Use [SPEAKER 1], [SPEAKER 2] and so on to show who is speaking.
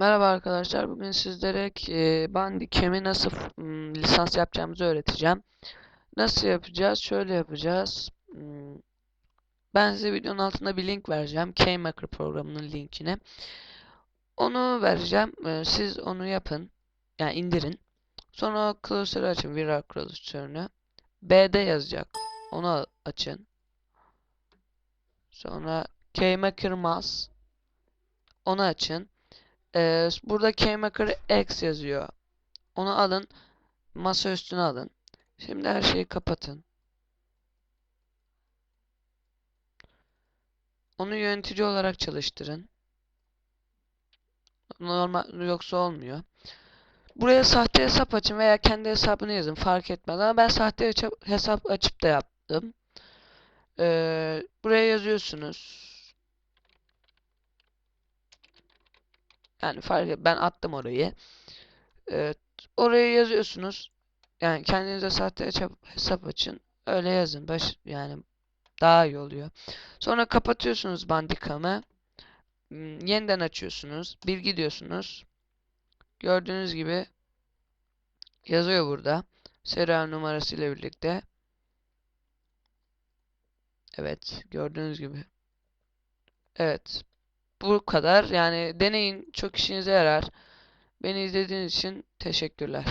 [SPEAKER 1] Merhaba arkadaşlar. Bugün sizlere e, Bandicam'i nasıl mm, lisans yapacağımızı öğreteceğim. Nasıl yapacağız? Şöyle yapacağız. Hmm, Ben size videonun altında bir link vereceğim. KMaker programının linkini. Onu vereceğim. E, Siz onu yapın. Yani indirin. Sonra klasörü açın. Virar klasörünü. B'de yazacak. Onu açın. Sonra KMaker Mas. Onu açın. Ee, burada KMaker X yazıyor. Onu alın. Masa üstüne alın. Şimdi her şeyi kapatın. Onu yönetici olarak çalıştırın. Normal yoksa olmuyor. Buraya sahte hesap açın veya kendi hesabını yazın fark etmez ama ben sahte hesap açıp da yaptım. Ee, buraya yazıyorsunuz. Yani fark ben attım orayı. Ee, oraya yazıyorsunuz. Yani kendinize sahte hesap, hesap açın. Öyle yazın. Baş, yani daha iyi oluyor. Sonra kapatıyorsunuz Bandicam'ı. Hmm, Yeniden açıyorsunuz. Bilgi diyorsunuz. Gördüğünüz gibi yazıyor burada. Serial numarası ile birlikte. Evet, gördüğünüz gibi. Evet. Bu kadar. Yani deneyin. Çok işinize yarar. Beni izlediğiniz için teşekkürler.